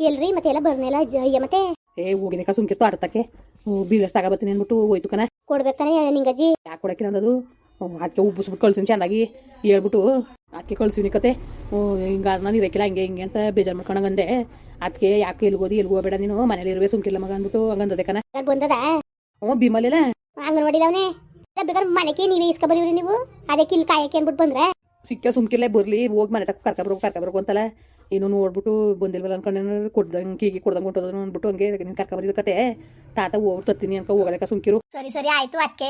ಎಲ್ರಿ ಮತ್ತೆ ಎಲ್ಲ ಬರ್ನೆಲ್ಲ ಅಯ್ಯ ಮತ್ತೆ? ಏ ಹೋಗಿನಕ ಸುಮ್ಕಿರ್ತು ಆಡತಕ್ಕೆ ಬೀಳಸ್ ಬರ್ತೀನಿ ಅಂದ್ಬಿಟ್ಟು ಹೋಯ್ತು ಕಣ. ಕೊಡ್ಬೇಕಾನೆ ನಿಂಗಜ್ಜಿ ಯಾಕೆ ಕೊಡಕ್ಕೆ ಅಂದದು? ಅದಕ್ಕೆ ಉಬ್ಬಿಸ್ಬಿಟ್ಟು ಕಳ್ಸಿನಿ ಚೆನ್ನಾಗಿ. ಹೇಳ್ಬಿಟ್ಟು ಅದಕ್ಕೆ ಕಳ್ಸಿನಿ ಕತೆ. ಹಿಂಗೆ ನಾನು ಇರಕ್ಕಿಲ್ಲ ಹಂಗೆ ಹಿಂಗೆ ಅಂತ ಬೇಜಾರು ಮಾಡ್ಕೊಂಡಂಗಂದೆ ಅದಕ್ಕೆ ಯಾಕೆ ಎಲ್ಗೋದಿ ಎಲ್ಗೋ ಬೇಡ ನೀನು ಮನೇಲಿ ಇರ್ಬೇಕು ಸುಮ್ಕಿಲ್ಲ ಮಗ ಅಂದ್ಬಿಟ್ಟು ಹಂಗಂದದೆ ಕಣ. ಬಂದದ? ಹ್ಞೂ ಭೀಮಲಿಲ್ಲ ನೋಡಿದವನೇ ಬೇಕಾದ್ರೆ ಮನೆಗೆ ನೀವೇ ಇಸ್ಕೊ ಬರೀವ್ರಿ ನೀವು. ಅದಕ್ಕೆ ಇಲ್ಲಿ ಕಾಯಕ್ಕೆ ಅಂದ್ಬಿಟ್ಟು ಬಂದ್ರೆ. ಸಿಕ್ಕ ಸುಮ್ಕಿಲ್ಲೇ ಬರ್ಲಿ ಹೋಗಿ ಮನೆ ತಕ್ಕ ಕರ್ಕೊಬರ್ಬೇಕು ಕರ್ಕೊಬರ್ಬೇಕು ಅಂತಲ್ಲ ಏನು ನೋಡ್ಬಿಟ್ಟು ಬಂದಿಲ್ವಲ್ಲ ಅನ್ಕೊಂಡು ಕೊಡ್ದಂಗೆ ಕೀಗಿ ಕೊಡ್ದಂಗೆ ಹೊಂಟೋದನು ಅಂದ್ಬಿಟ್ಟು ಹಂಗೆ ನೀನು ಕರ್ಕೊಬರಿದ ಕತೆ. ತಾತ ಹೋಗಿ ತತ್ತೀನಿ ಅನ್ಕೊ ಹೋಗೋದಕ್ಕ ಸುಮ್ಕಿರು. ಸರಿ ಸರಿ ಆಯ್ತು ಅದಕ್ಕೆ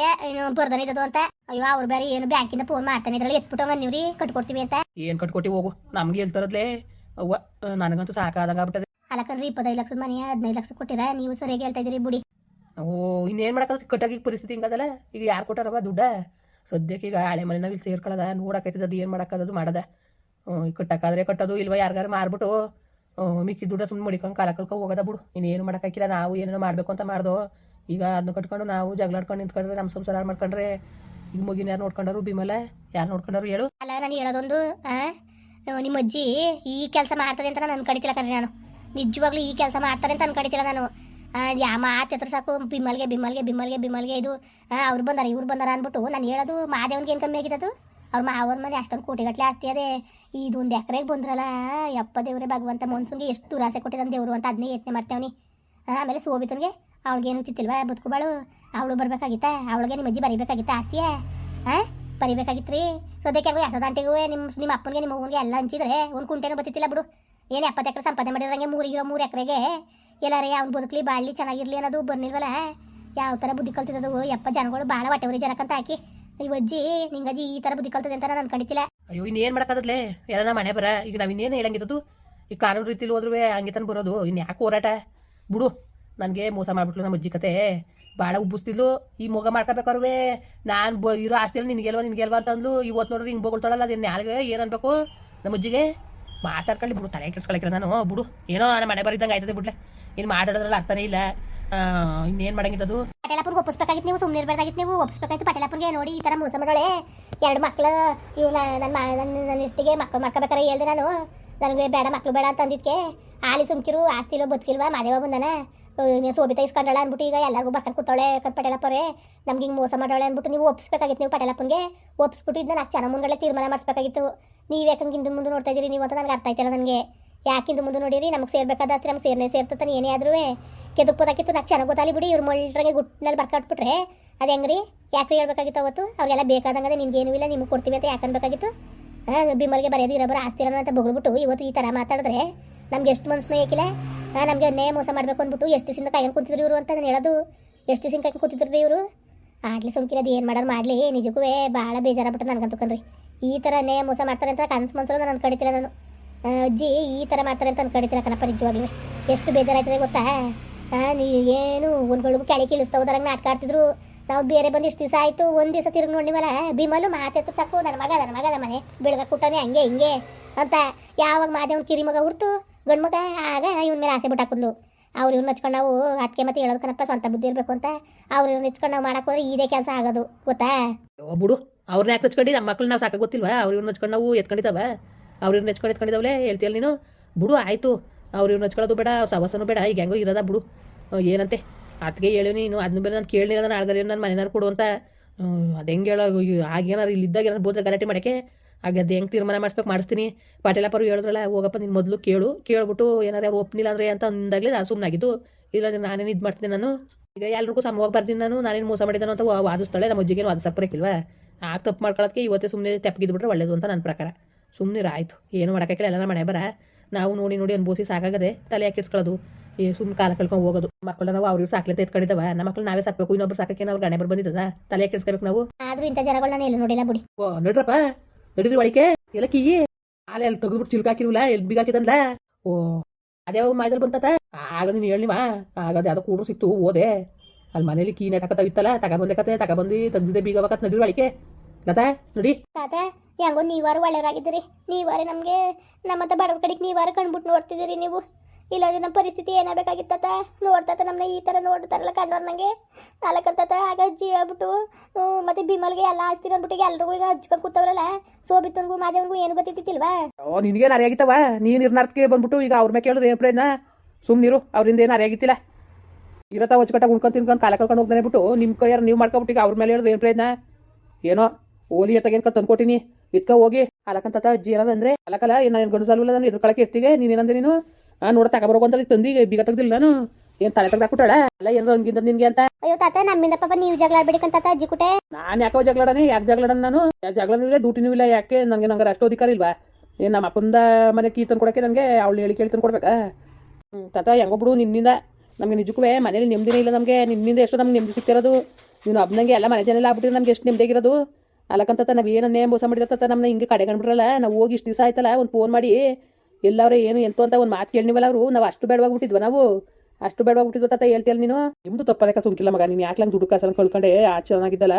ಬರ್ದನ ಇದ್ದದು ಅಂತ. ಅಯ್ಯೋ ಅವ್ರು ಬೇರೆ ಏನು ಬ್ಯಾಂಕಿಂದ ಫೋನ್ ಮಾಡ್ತಾನೆ ಇದ್ರಲ್ಲಿ ಎತ್ಬಿಟ್ಟು ಹಂಗ ನೀವ್ರಿ ಕಟ್ಕೊಡ್ತೀವಿ ಅಂತ. ಏನು ಕಟ್ಕೊಟ್ಟಿ ಹೋಗು ನಮ್ಗೆ ಹೇಳ್ತಾರದ್ಲೇ. ಅವ್ವ ನನಗಂತೂ ಸಾಕಾದಂಗೆ ಆಗ್ಬಿಟ್ಟದೆ. ಅಲ್ಲಕಂದ್ರೆ ಇಪ್ಪತ್ತೈದು ಲಕ್ಷದ ಮನೆ ಹದಿನೈದು ಲಕ್ಷ ಕೊಟ್ಟಿರ ನೀವು ಸರಿಯಾಗಿ ಹೇಳ್ತಾ ಇದ್ದೀರಿ ಬಿಡಿ. ಓ ಇನ್ನೇನು ಮಾಡಕ್ಕೆ ಕಟ್ಟಾಗಿ ಪರಿಸ್ಥಿತಿ ಹಿಂಗದಲ್ಲ. ಈಗ ಯಾರು ಕೊಟ್ಟಾರವ ದುಡ್ಡ? ಸದ್ಯಕ್ಕೆ ಈಗ ಹಳೆ ಮನೆ ಇಲ್ಲಿ ಸೇರ್ಕೊಳ್ಳೋದ ನೋಡಕೈತದ, ಅದು ಏನು ಮಾಡೋಕ್ಕದು ಮಾಡದೆ. ಈ ಕಟ್ಟಕ್ಕಾದ್ರೆ ಕಟ್ಟೋದು, ಇಲ್ವ ಯಾರಿಗಾರು ಮಾರ್ಬಿಟ್ಟು ಮಿಕ್ಕಿ ದುಡ್ಡ ಸುಮ್ಮನೆ ಮಡಿಕೊಂಡು ಕಾಲ ಕಳ್ಕೊ ಹೋಗೋದ ಬಿಡು. ಇನ್ನೇನು ಮಾಡೋಕ್ಕಾಗಿಲ್ಲ ನಾವು ಏನೇನೋ ಮಾಡಬೇಕು ಅಂತ ಮಾಡ್ದು. ಈಗ ಅದನ್ನ ಕಟ್ಕೊಂಡು ನಾವು ಜಗಳಾಡ್ಕೊಂಡು ನಿಂತ್ಕೊಂಡ್ರೆ ನಮ್ಮ ಸಂಸಾರ ಮಾಡ್ಕೊಂಡ್ರೆ ಈಗ ಮುಗಿನ ಯಾರು ನೋಡ್ಕೊಂಡರು? ಬಿಮಲ. ಯಾರು ನೋಡ್ಕೊಂಡರು ಹೇಳು. ಅಲ್ಲ, ನಾನು ಹೇಳೋದೊಂದು ನಿಮ್ಮ ಅಜ್ಜಿ ಈ ಕೆಲಸ ಮಾಡ್ತದೆ ಅಂತ ನಾನು ಅನ್ಕಡಿತಿಲ್ಲ ಕಣ್ರಿ ನಾನು. ನಿಜವಾಗ್ಲೂ ಈ ಕೆಲಸ ಮಾಡ್ತಾರೆ ಅಂತ ಅನ್ಕಡಿತಿಲ್ಲ ನಾನು. ಯಾ ಮಾತು ಎತ್ತರ ಸಾಕು. ಬಿಮ್ಮಲ್ಗೆ ಬಿಮಲ್ಗೆ ಬಿಮ್ಮಲ್ಗೆ ಬಿಮಲ್ಗೆ ಇದು. ಅವ್ರು ಬಂದಾರ, ಇವ್ರು ಬಂದಾರ ಅಂದ್ಬಿಟ್ಟು ನಾನು ಹೇಳೋದು ಮಾದೇವನ್ಗೆ ಏನು ಕಮ್ಮಿ ಆಗಿದ್ದು ಅವ್ರ ಮಾವನ ಮನೆ ಅಷ್ಟೊಂದು ಕೋಟಿಗಟ್ಟಲೆ ಆಸ್ತಿ ಅದೇ. ಇದು ಒಂದು ಎಕರೆಗೆ ಬಂದ್ರಲ್ಲ, ಯಪ್ಪ ದೇವ್ರೆ ಭಗವಂತ ಮನ್ಸುಂಗೆ ಎಷ್ಟು ದುರಾಸೆ ಕೊಟ್ಟಿದ್ದಾನೆ ದೇವರು ಅಂತ ಅದನ್ನೇ ಯತ್ನೆ ಮಾಡ್ತೇವನಿ. ಆಮೇಲೆ ಸೋಬಿತನ್ಗೆ ಅವಳಿಗೆ ಏನು ತಿತ್ತಿಲ್ವಾ? ಬದುಕುಬಾಳು. ಅವಳು ಬರ್ಬೇಕಾಗಿತ್ತಾ? ಅವಳಿಗೆ ನಿಮ್ಮ ಅಜ್ಜಿ ಬರಿಬೇಕಾಗಿತ್ತ ಆಸ್ತಿಯೇ? ಹಾಂ ಬರಿಬೇಕಾಗಿತ್ರಿ? ಸದ್ಯಕ್ಕೆ ಹೆಂಗೋ ನಿಮ್ಮ ನಿಮ್ಮ ಅಪ್ಪನಿಗೆ ನಿಮ್ಮ ಮಗನಿಗೆ ಎಲ್ಲ ಹಂಚಿದ್ರೆ, ಒಂದು ಕುಂಟೆನೂ ಬತ್ತಿತ್ತಿಲ್ಲ ಬಿಡು. ಏನು ಎಪ್ಪತ್ತು ಎಕರೆ ಸಂಪಾದನೆ ಮಾಡಿದ್ರಂಗೆ ಮೂರಿಗಿರೋ ಮೂರು ಎಕರೆಗೆ ಎಲ್ಲಾರೇ ಅವ್ನು ಬದುಕಲಿ, ಬಾಳ್ಲಿ ಚೆನ್ನಾಗಿರ್ಲಿ ಅನ್ನೋದು ಬರ್ನಿಲ್ವಲ್ಲ ಯಾವ ಥರ ಬುದ್ಧಿ ಕಲ್ತಿದ್ದು ಎಪ್ಪ ಜನಗಳು ಭಾಳ ಹೊಟ್ಟೆವ್ರಿ ಜನಕ್ಕಂತ ಹಾಕಿ ಈ ಅಜ್ಜಿ, ನಿಂಗಜ್ಜಿ ಈ ಥರ ಬುದ್ಧಿ ಕಲ್ತದೆ ಅಂತ ನಾನು ಅನ್ಕೊಂಡಿದ್ದಿಲ್ಲ. ಅಯ್ಯೋ, ಇನ್ನೇನು ಮಾಡೋಕ್ಕಾಗದ್ಲೇ ಎಲ್ಲ ನಮ್ಮ ಮನೆ ಬರ. ಈಗ ನಾವು ಇನ್ನೇನು ಹೇಳಂಗಿದ್ದು ಈ ಕಾನೂನು ರೀತಿಲಿ ಹೋದ್ರೂ ಹಂಗೆ ತಂದು ಬರೋದು. ಇನ್ನು ಯಾಕೆ ಹೋರಾಟ? ಬಿಡು. ನನಗೆ ಮೋಸ ಮಾಡಿಬಿಟ್ಲು ನಮ್ಮ ಅಜ್ಜಿ ಕತೆ. ಭಾಳ ಉಬ್ಬಿಸ್ತಿದ್ಲು. ಈ ಮೊಗ ಮಾಡ್ಕೋಬೇಕಾರ್ವೆ ನಾನು ಬ ಇರೋ ಆಸ್ತಿಯಲ್ಲಿ ನಿನಗೆಲ್ವ ನಿನಗೆಲ್ವ ಅಂತಂದ್ಲು. ಇವತ್ತು ನೋಡ್ರಿ ಹಿಂಗೆ ಬೋಗಳ್ತಾಳಲ್ಲ, ಅದೇನು ಯಾರಿಗೆ ಏನು ಅನ್ಬೇಕು ನಮ್ಮ ಅಜ್ಜಿಗೆ? ಮಾತಾಡ್ಕೊಳ್ಳಿ ಬಿಡು, ತಲೆ ಕೆಡ್ಸ್ಕೊಳಕ್ಕಿಲ್ಲ ನಾನು. ಬಿಡು. ಏನೋ ನಾನು ಮನೆ ಬರಿದಂಗೆ ಆಯ್ತದೆ ಬಿಡ್ಲೆ. ಇನ್ನು ಮಾತಾಡೋದ್ರಲ್ಲಿ ಅರ್ಥನೇ ಇಲ್ಲ. ಇನ್ನೇನು ಮಾಡಂಗಿದ್ದದು? ಪಟೇಲಾಪುರ್ಗೆ ಒಪ್ಪಿಸ್ಬೇಕಾಗಿತ್ತು ನೀವು ಸುಮ್ಮನೆ ಇರಬಾರ್ದಾಗಿತ್ತು ನೀವು. ಒಪ್ಪಿಸ್ಬೇಕಾಯ್ತು ಪಟೇಲಾಪುರ್ಗೆ. ನೋಡಿ, ಈ ಥರ ಮೋಸ ಮಾಡೋಳೆ. ಎರಡು ಮಕ್ಳು ಇವು ನನ್ನ ನನ್ನ ನನ್ನ ಇಷ್ಟಿಗೆ ಮಕ್ಕಳು ಮಾಡ್ಕೋಬೇಕಾರೆ ಹೇಳ್ದೆ ನಾನು. ನನಗೆ ಬೇಡ ಮಕ್ಳು ಬೇಡ ಅಂತ ಅಂದಿದ್ಕೆ. ಆಲಿ ಸುಮ್ಕಿರು, ಆಸ್ತಿಲೋ ಬದುಕಿಲ್ವಾ, ಮಾದೇವ ಬಂದನ. ಸೋಬಿತ ಇಸ್ಕೊಂಡಳ ಅಂದ್ಬಿಟ್ಟು ಈಗ ಎಲ್ಲರಿಗೂ ಬರ್ಕೊಂಡು ಕೂತಾಳೆ ಪಟೇಲಪ್ಪರೇ ನಮ್ಗೆ ಹಿಂಗೆ ಮೋಸ ಮಾಡೋಳೆ ಅಂದ್ಬಿಟ್ಟು ನೀವು ಒಪ್ಪಿಸ್ಬೇಕಾಗಿತ್ತು ನೀವು ಪಟೇಲಪ್ಪನಿಗೆ ಒಪ್ಪಿಸ್ಬಿಟ್ಟು ಇದನ್ನ ನಾಲ್ಕು ಜನ ತೀರ್ಮಾನ ಮಾಡಿಸ್ಬೇಕಾಗಿತ್ತು. ನೀವು ಯಾಕಂಗೆ ಹಿಂದೆ ಮುಂದೆ ನೋಡ್ತಾ ಇದ್ದೀರಿ? ನೀವು ಅಂತ ನನಗೆ ಅರ್ಥ ಆಯ್ತಿಲ್ಲ ನನಗೆ. ಯಾಕಿಂದು ಮುಂದೆ ನೋಡಿರಿ? ನಮಗೆ ಸೇರ್ಬೇಕಾದ ಆಸ್ತಿ ನಮ್ಗೆ ಸೇರ್ನೇ ಸೇರ್ತತಾನೆ ಏನೇ ಆದ್ರೂ ಕೆದಕ್ಬೋದಾಗಿತ್ತು ನಾಲ್ಕು ಚೆನ್ನಾಗಿ ಗೊತ್ತಾಲಿ ಬಿಡಿ ಇವ್ರು ಮೊಳ್ರಂಗೆ ಗುಟ್ಟಿನಲ್ಲಿ ಬರ್ಕೊಟ್ಬಿಟ್ರೆ ಅದು ಹೆಂಗ್ರಿ? ಯಾಕೆ ಹೇಳ್ಬೇಕಾಗಿತ್ತು ಅವತ್ತು? ಅವ್ರಿಗೆಲ್ಲ ಬೇಕಾದಂಗೆ ನಿಮ್ಗೆ ಏನೂ ಇಲ್ಲ, ನಿಮ್ಗೆ ಕೊಡ್ತೀವಿ ಅಂತ ಯಾಕೆ ಬಿಮ್ಮಲ್ಗೆ ಬರೆಯೋದು ಇರೋಬರ ಆಸ್ತಿ ಅಂತ ಬೊಗಳ್ಬಿಟ್ಟು ಇವತ್ತು ಈ ಥರ ಮಾತಾಡಿದ್ರೆ ನಮ್ಗೆ ಎಷ್ಟು ಮನಸ್ಸು ಏಕಿಲ್ಲ ನಮಗೆ ನೇ ಮೋಸ ಮಾಡಬೇಕು ಅಂದ್ಬಿಟ್ಟು ಎಷ್ಟು ದಿವಸದಿಂದ ಕಾಯಂಗೆ ಕೂತಿದ್ರು ಇವರು ಅಂತ ನಾನು ಹೇಳೋದು? ಎಷ್ಟು ದಿವಸ ಕಾಯ್ಕೊಂಡು ಕೂತಿದ್ರು ಇವರು? ಆಡ್ಲಿ ಸುಮ್ಕಿರೋದು ಏನು ಮಾಡೋರು ಮಾಡಲಿ. ನಿಜಕ್ಕೂ ಭಾಳ ಬೇಜಾರಾಗ್ಬಿಟ್ಟು ನನಗೆ ಕಣ್ರಿ. ಈ ಥರ ನೇ ಮೋಸ ಮಾಡ್ತಾರೆ ಅಂತ ಕನಸು ಮನ್ಸಲ್ಲ ನಾನು ಅನ್ಕೊಂಡಿದ್ದಿಲ್ಲ ನಾನು. ಅಜ್ಜಿ, ಈ ಥರ ಮಾಡ್ತಾರೆ ಅಂತ ಅನ್ಕೊಂಡಿದ್ದಿಲ್ಲ ಕಣಪ್ಪ, ನಿಜವಾಗ್ಲೂ. ಎಷ್ಟು ಬೇಜಾರಾಯ್ತದೆ ಗೊತ್ತಾ? ನೀ ಏನು ಒಂದ್ಗಳಿಗೂ ಕೆಳಗೆ ಇಳಿಸ್ತಾ ಹೋದಾರಂಗೆ ನಾಟಕ ಆಡ್ತಿದ್ರು. ನಾವು ಬೇರೆ ಬಂದು ಇಷ್ಟು ದಿವಸ ಆಯ್ತು, ಒಂದು ದಿವಸ ತಿರುಗಿ ನೋಡಿವಲ್ಲ ಭೀಮಲು ಮಾತೆ ಸಾಕು ನನ್ನ ಮಗ ನನ್ನ ಮಗ ಮನೆ, ಬೆಳಗ ಕುಟ್ಟನೆ, ಹಂಗೆ, ಹಿಂಗೆ ಅಂತ ಯಾವಾಗ ಮಾದೇವನ ಕಿರಿ ಮಗ ಹುಡ್ತು, ಗಂಡು ಮಗ ಆಗ ಇವನ ಮೇಲೆ ಆಸೆ ಬಿಟ್ಟು ಹಾಕಿದ್ಲು ಅವ್ರು ಇವ್ನ ಹಚ್ಕೊಂಡು ನಾವು ಅದಕ್ಕೆ ಮತ್ತೆ ಹೇಳೋದು ಕಣಪ್ಪ, ಸ್ವಂತ ಬುದ್ಧಿ ಇರಬೇಕು ಅಂತ. ಅವ್ರು ಇವ್ನ ಹಚ್ಕೊಂಡು ನಾವು ಮಾಡಕ್ಕೆ ಹೋದ್ರೆ ಇದೇ ಕೆಲಸ ಆಗೋದು, ಗೊತ್ತಾ? ಬಿಡು ಅವ್ರನ್ನ ಯಾಕೆ ಹಚ್ಕೊಂಡು? ನಮ್ಮ ಮಕ್ಳು ನಾವು ಸಾಕಾಗ ಗೊತ್ತಿಲ್ವಾ? ಅವ್ರು ಇವ್ನ ಹಚ್ಕೊಂಡು ನಾವು ಎತ್ಕೊಂಡಿದ್ದಾವ. ಅವ್ರು ಇವ್ನ ಹಚ್ಕೊಂಡು ಎತ್ಕೊಂಡಿದ್ದಾವಲೇ ಹೇಳ್ತೀಯಲ್ಲ ನೀನು? ಬಿಡು, ಆಯಿತು. ಅವ್ರು ಇವ್ನ ಹಚ್ಕೊಳ್ಳೋದು ಬೇಡ, ಅವ್ರ ಸವಸನೂ ಬೇಡ, ಈಗ ಹೆಂಗೋ ಇರೋದ ಬಿಡು. ಏನಂತೆ? ಅದಕ್ಕೆ ಹೇಳಿ ನೀನು ಅದನ್ನ ಬೇರೆ ನಾನು ಕೇಳಿ ನಾನು ಆಳ್ಗಾರ ನನ್ನ ಮನೆನಾರು ಕೊಡು ಅಂತ. ಅದು ಹೆಂಗೆ ಹೇಳೋ ಆಗೇನಾರು ಇಲ್ಲಿದ್ದಾಗ ಏನಾರು ಬೋದ್ರೆ ಗಲಾಟೆ ಮಾಡೋಕ್ಕೆ, ಆಗ ಅದು ಹೆಂಗೆ ತೀರ್ಮಾನ ಮಾಡಿಸ್ಬೇಕು ಮಾಡಿಸ್ತೀನಿ. ಪಾಟೀಲಪ್ಪರು ಹೇಳಿದ್ರಲ್ಲ, ಹೋಗಪ್ಪ ನೀನು ಮೊದಲು ಕೇಳು. ಕೇಳ್ಬಿಟ್ಟು ಏನಾರು ಯಾರು ಒಪ್ನಿಲ್ಲ ಅಂದ್ರೆ ಅಂತ ಅಂದಾಗಲೇ ನಾನು ಸುಮ್ಮನಾಗಿದ್ದು ಇಲ್ಲಾಂದ್ರೆ ನಾನೇನು ಇದು ಮಾಡ್ತೀನಿ ನಾನು? ಈಗ ಎಲ್ರಿಗೂ ಸಮವಾಗಿ ಬರ್ತೀನಿ ನಾನು, ನಾನೇನು ಮೋಸ ಮಾಡಿದ್ದಾನು ಅಂತ ವಾದಿಸ್ತಾಳೆ, ನಮ್ಮ ಅಜ್ಜಿಗೆ ವಾದಿಸಕ್ಕೆ ಬರೋಕ್ಕಿಲ್ವಾ ಆಗ ತಪ್ಪು ಮಾಡ್ಕೊಳ್ಳೋದಕ್ಕೆ ಇವತ್ತೇ ಸುಮ್ಮನೆ ತೆಪ್ಪಗಿದ್ಬಿಟ್ರೆ ಒಳ್ಳೇದು ಅಂತ ನನ್ನ ಪ್ರಕಾರ. ಸುಮ್ಮನೆ ಆಯಿತು. ಏನು ಮಾಡೋಕ್ಕಾಗಿಲ್ಲ ಎಲ್ಲ ಮನೆ ಬರ. ನಾವು ನೋಡಿ ನೋಡಿ ಅನುಭವಿಸಿ ಸಾಕಾಗದೆ ತಲೆ ಯಾಕೆ ಇಡ್ಸ್ಕೊಳ್ಳೋದು. ಈ ಸುಮ್ಮನೆ ಕಾಲ ಕಳ್ಕೊಂಡು ಹೋಗೋದು. ಮಕ್ಕಳ ನಾವು ಅವ್ರಿಗೆ ಸಾಕ್ಲಿಂತ ಎತ್ಕೊಂಡಿದ್ದಾವ. ನಮ್ಮ ಮಕ್ಕಳು ನಾವೇ ಸಾಕ್ಬೇಕು ಇನ್ನೊಬ್ರು ಸಾಕಕ್ಕೆ ನಾವು ಗಣೆ ಬರ್ ಬಂದಿದ್ದದ? ತಲೆ ಕೆಡಿಸ್ಕೋಬೇಕು ನಾವು? ಆದ್ರೂ ಇಂಥ ಜನಗಳನ್ನ ನಾನು ಎಲ್ಲ ನೋಡಿಲ್ಲ ಬಿಡಿ. ಓ ನೋಡ್ರಪ್ಪ ನಡೀರಿ ಒಳಗೆ ಎಲ್ಲ ಕೀ. ಆಲೆ ಅಲ್ಲಿ ತೆಗೆದ್ಬಿಟ್ಟು ಚಿಲ್ಕ ಎಲ್ ಎಲ್ಲಿ ಬೀಗ ಹಾಕಿದಂದ್ಲ? ಓ ಅದೇ ಮಾಯ್ದಲ್ಲಿ ಬಂತತ? ಆಗ ನೀನು ಹೇಳಿವಾ ಆಗ ಅದು ಕೂಡ್ರು ಸಿಕ್ತು ಓದೆ ಅಲ್ಲಿ ಮನೇಲಿ ಕೀನೆ ತಕತಾವಿತ್ತಲ್ಲ ತಗೊಬಂದೆ ಕತೆ ತಗೊಬಂದು ತಂದಿದ್ದೆ ಬೀಗ ಬಕತ್ ನಡೀರಿ ಒಳಿಕೆ ಲತಾ ನೋಡಿ. ತಾತ ಹೆಂಗೋ ನೀವಾರು ಒಳ್ಳೆಯವರಾಗಿದ್ದೀರಿ. ನೀವಾರೇ ನಮಗೆ ನಮ್ಮತ್ತ ಬಡವ್ರ ಕಡೆಗೆ ನೀವಾರು ಕಣ್ಬಿಟ್ಟು ನೋಡ್ತಿದ್ದೀರಿ ನೀವು. ಇಲ್ಲಾಂದ್ರೆ ನಮ್ಮ ಪರಿಸ್ಥಿತಿ ಏನಾಗಬೇಕಾಗಿತ್ತ ನೋಡ್ತಾತ ನಮ್ಮನ್ನ ಈ ಥರ ನೋಡ್ತಾರಲ್ಲ ಕಂಡವ್ರು ನನಗೆ ನಾಲ್ಕಂತತ ಹಾಗೆ ಅಜ್ಜಿ ಹೇಳ್ಬಿಟ್ಟು ಮತ್ತೆ ಬಿಮಲ್ಗೆ ಎಲ್ಲ ಆಸ್ತಿ ಅಂದ್ಬಿಟ್ಟು ಈಗ ಎಲ್ರಿಗೂ ಈಗ ಹಚ್ಕೊಂಡು ಕೂತವ್ರಲ್ಲ. ಸೋಬಿತ್ತನ್ಗೂ ಮಾದೇವನ್ಗೂ ಏನು ಗೊತ್ತಿತ್ತಿಲ್ವಾ ಓ ನಿನಗೆ ನರೆ ಆಗಿತ್ತವ? ನೀನು ಇರ್ನಾರ್ಥಕ್ಕೆ ಬಂದ್ಬಿಟ್ಟು ಈಗ ಅವ್ರ ಮೇಲೆ ಕೇಳಿದ್ರೆ ಏನು ಪ್ರಯತ್ನ ಸುಮ್ಮನಿರು ಅವರಿಂದ ಏನು ಅರಿಯಾಗಿತ್ತಿಲ್ಲ ಇರತ್ತ ಹೊಚ್ಕಟ್ಟ ಉಣ್ಕೊಂಡು ತಿನ್ಕೊಂಡು ಕಾಲ ಕಳ್ಕೊಂಡು ಹೋಗ್ತಾನೆ ಬಿಟ್ಟು ನಿಮ್ಮ ಕೈಯಾರ ನೀವು ಮಾಡ್ಕೊಬಿಟ್ಟು ಈಗ ಅವ್ರ ಮೇಲೆ ಹೇಳಿದ್ರೆ ಏನು ಪ್ರಯತ್ನ ಏನೋ, ಓಲಿ ಏನು ಕಟ್ಟು ತಂದ್ಕೊಟ್ಟಿನಿ. ಇದ್ಕ ಹೋಗಿ ಅಲಕಂತ ಅಜ್ಜಿ ಏನಂದ್ರೆ ಅಲಕಲ್ಲ ಏನು ಗಂಡು ಸಾಲವಿಲ್ಲ ನಾನು ಎದುರ್ಕೊಳಕ್ಕೆ ಕಳಕ್ಕೆ ನೀನೇನಂದ್ರೆ ನೀನು? ನೋಡ ತಗೊಬರೋಕು ಅಂತ ತಂದಿ ಬೀಗ ತೆಗ್ದಿಲ್ಲ ನಾನು. ಏನು ತಲೆ ತೆಗ್ದಾಕ್ಬಿಟ್ಟಾಳ ಅಲ್ಲ ಏನಾರ ಹಂಗಿಂದ ನಿನ್ಗೆ ಅಂತ? ಅಯ್ಯೋ ತಾತ ನಮ್ಮಿಂದ ಪಾಪ ನೀವು ಜಗಳ ಆಡ್ಬೇಡಿ ತಾತ ಅಜ್ಜಿ ಕುಟೆ. ನಾನು ಯಾಕೋ ಜಗಳಡನೆ? ಯಾಕೆ ಜಗಳಾಡನ ನಾನು? ಜಗಳನೂ ಇಲ್ಲ ಡ್ಯೂಟಿನೂ ಇಲ್ಲ ಯಾಕೆ? ನನಗೆ ನಂಗೆ ಅಷ್ಟು ಅಧಿಕಾರ ಇಲ್ವಾ? ಏನು ನಮ್ಮ ಅಪ್ಪಂದ ಮನೆ ಕೀ ತಂದು ಕೊಡಕ್ಕೆ ನನಗೆ ಅವಳು ಹೇಳಿ ಕೇಳಿ ತಂದು ಕೊಡ್ಬೇಕಾ ಹ್ಞೂ ತಾತ ಹೆಂಗೋ ಬಿಡು ನಿನ್ನಿಂದ. ನಮಗೆ ನಿಜಕ್ಕೂ ಮನೇಲಿ ನೆಮ್ಮದಿನೇ ಇಲ್ಲ ನಮಗೆ. ನಿನ್ನಿಂದ ಎಷ್ಟು ನಮ್ಗೆ ನೆಮ್ಮದಿ ಸಿಗ್ತಿರೋದು. ನೀನು ಒಬ್ಬನಂಗೆ ಎಲ್ಲ ಮನೆ ಜನ ಎಲ್ಲ ಆಗ್ಬಿಟ್ಟಿದ್ರೆ ನಮ್ಗೆ ಎಷ್ಟು ನೆಮ್ಮದಿಗಿರೋದು ಅಲ್ಲಕ್ಕಂತ ನಾವು ಏನನ್ನೇ ಮೋಸ ಮಾಡಿದ ತಾತ ನಮ್ಮನ್ನ ಹಿಂಗೆ ಕಡೆ ಕಂಡ್ಬಿಟ್ರಲ್ಲ ನಾವು ಹೋಗಿ ಇಷ್ಟು ದಿವಸ ಆಯ್ತಲ್ಲ ಒಂದು ಫೋನ್ ಮಾಡಿ ಎಲ್ಲವ್ರೆ ಏನು ಎಂತು ಅಂತ ಒಂದು ಮಾತು ಕೇಳಿನಿವಲ್ಲ ಅವರು? ನಾವು ಅಷ್ಟು ಬೇಡವಾಗ್ಬಿಟ್ಟಿದ್ವ ನಾವು? ಅಷ್ಟು ಬೇಡವಾಗ್ಬಿಟ್ಟಿದ್ವ ತಾತ ಹೇಳ್ತೀಯಲ್ಲ ನೀನು? ನಿಮ್ಮದು ತಪ್ಪದಕ್ಕ ಸುಂಕಿಲ್ಲ ಮಗ. ನೀನು ಯಾಕೆ ದುಡ್ಡು ಕಾಸನ್ನು ಕಳ್ಕೊಂಡೆ? ಆ ಚೆನ್ನಾಗಿದ್ದಲ್ಲ.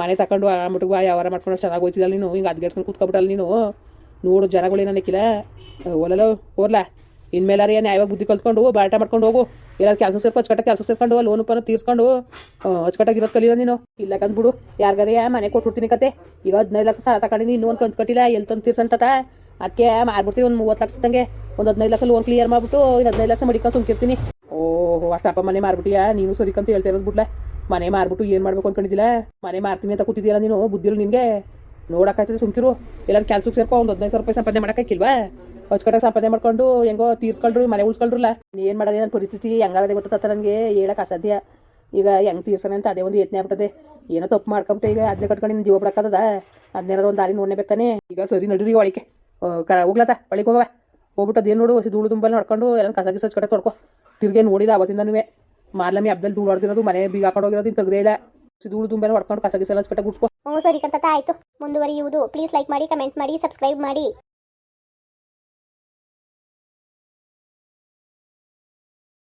ಮನೆ ತಗೊಂಡು ಆ ಮಟ್ಟಿಗೆ ವ್ಯವಹಾರ ಮಾಡ್ಕೊಂಡು ಚೆನ್ನಾಗಿ ಹೋಯ್ತಿದ್ದಲ್ಲ ನೀನು? ಹಿಂಗೆ ಅದ್ಗೆಡ್ಸ್ಕೊಂಡು ಕೂತ್ಕೊಬಿಟ್ಟಲ್ಲ ನೀನು? ನೋಡು ಜನಗಳೇನು ಅನ್ನಕ್ಕಿಲ್ಲ ಓಲಲ್ಲ ಓರ್ಲ. ಇನ್ಮೇಲಾರ ಏನು ಯಾವಾಗ ಬುದ್ಧಿ ಕಲ್ತ್ಕೊಂಡು ಬಾಟ ಮಾಡ್ಕೊಂಡು ಹೋಗು. ಎಲ್ಲಾರು ಕೆಲಸ ಸೇರ್ಕೊ ಅಚ್ಚಕಟ್ಟ ಕೆಲಸ ಸೇರ್ಕೊಂಡು ಲೋನ್ ಪನ ತೀರ್ಸ್ಕೊಂಡು ಅಚ್ಚುಕಟ್ಟಾಗಿರೋದು ಕಲಿಯೋ ನೀನು? ಇಲ್ಲ ಕಂದ್ಬಿಡು. ಯಾರಿಗಾರ ಮನೆ ಕೊಟ್ಬಿಡ್ತೀನಿ ಕತೆ. ಈಗ ಹದಿನೈದು ಲಕ್ಷ ಸಾಲ ತಗೊಂಡಿನಿ ಇನ್ನೂ ಒಂದು ಕಂತು ಕಟ್ಟಿಲ್ಲ. ಎಲ್ಲಿ ತಂದು ತೀರ್ಸಂತತ ಅದಕ್ಕೆ ಮಾರ್ಬಿಡ್ತೀನಿ ಒಂದು ಮೂವತ್ತು ಲಕ್ಷ ತಂಗೆ ಒಂದು ಹದಿನೈದು ಲಕ್ಷ ಲೋನ್ ಕ್ಲಿಯರ್ ಮಾಡ್ಬಿಟ್ಟು ಇನ್ನು ಹದಿನೈದು ಲಕ್ಷ ಮಡಿಕೊಂಡು ಸುಮ್ಕಿರ್ತೀನಿ. ಓಹೋ ಅಷ್ಟಪ್ಪ ಮನೆ ಮಾರ್ಬಿಟ್ಟಿಯಾ? ನೀನು ಸರಿ ಕಂತ ಹೇಳ್ತಾ ಇರೋದು ಬಿಡ್ಲ. ಮನೆ ಮಾರ್ಬಿಟ್ಟು ಏನು ಮಾಡ್ಬೇಕು ಅನ್ಕೊಂಡಿದ್ದಿಲ್ಲ? ಮನೆ ಮಾರ್ತೀನಿ ಅಂತ ಕೂತಿದ್ದೀರಾ ನೀನು? ಬುದ್ಧಿರು ನಿನಗೆ? ನೋಡಕ್ಕಾಯ್ತದೆ ಸುಮ್ಕಿರು. ಎಲ್ಲರೂ ಕೆಲ್ಸಕ್ಕೆ ಸೇರ್ಕೊ, ಒಂದು ಹದಿನೈದು ಸಾವಿರ ರೂಪಾಯಿ ಸಂಪಾದನೆ ಮಾಡೋಕ್ಕಿಲ್ವಾ ಹೊಚ್ಕಟ್ಟಾಗ ಸಂಪಾದನೆ ಮಾಡ್ಕೊಂಡು, ಹೆಂಗೋ ತೀರ್ಸ್ಕೊಳ್ರಿ, ಮನೆ ಉಳ್ಸ್ಕೊಳ್ರಲ್ಲ. ಏನು ಮಾಡೋದೇ ನನ್ನ ಪರಿಸ್ಥಿತಿ? ಹೆಂಗಾಗದೆ ಗೊತ್ತಾಗ್ತದೆ ನನಗೆ? ಹೇಳಕ್ಕೆ ಅಸಾಧ್ಯ. ಈಗ ಹೆಂಗೆ ತೀರ್ಸೋಣ ಅಂತ ಅದೇ ಒಂದು ಯತ್ನ ಆಗ್ಬಿಟ್ಟದೆ. ಏನೋ ತಪ್ಪು ಮಾಡ್ಕೊಂಬಿಟ್ಟೆ ಈಗ. ಅದನ್ನೇ ಕಟ್ಕೊಂಡು ನಿನ್ನ ಜೀವ ಬಿಡಕ್ಕದ ಅದನ್ನೇನಾರು ಒಂದು ದಾರಿ ನೋಡ್ನೇಬೇಕಾನೆ ಈಗ ಸರಿ ನಡೀರಿ ಒಳಿಕೆ ಕ ಹೋಗ್ಲತ್ತ? ಬಳಿಗೆ ಹೋಗವ. ಹೋಗ್ಬಿಟ್ಟು ಅದೇನು ನೋಡು ಧೂಳು ತುಂಬಲ್ಲಿ ನೋಡ್ಕೊಂಡು ಎಲ್ಲ ಕಸ ಗಿಸ ಕಡೆ ತೊಡ್ಕೊ. ತಿರ್ಗೇನು ನೋಡಿದ ಅವತ್ತಿಂದನೂ ಮಾರ್ಲಮ್ಮಿ ಹಬ್ಬದಲ್ಲಿ ಧೂಳು ಹೊಡೆದಿರೋದು, ಮನೆ ಬೀಗ ಹಾಕೊಂಡು ಹೋಗಿರೋದು ಇನ್ನು ತೆಗ್ದೇ ಇಲ್ಲ. ಧೂಳು ತುಂಬಲ್ಲಿ ಹೊಡ್ಕೊಂಡು ಕಸ ಗಿಸ ಎಲ್ಲ ಕಟ್ಟೆ ಗುಡ್ಸ್ಕೊ. ಹ್ಞೂ ಸರಿ ಕಂತ ಆಯ್ತು. ಮುಂದುವರಿಯುವುದು. ಪ್ಲೀಸ್ ಲೈಕ್ ಮಾಡಿ ಕಮೆಂಟ್ ಮಾಡಿ ಸಬ್ಸ್ಕ್ರೈಬ್ ಮಾಡಿ.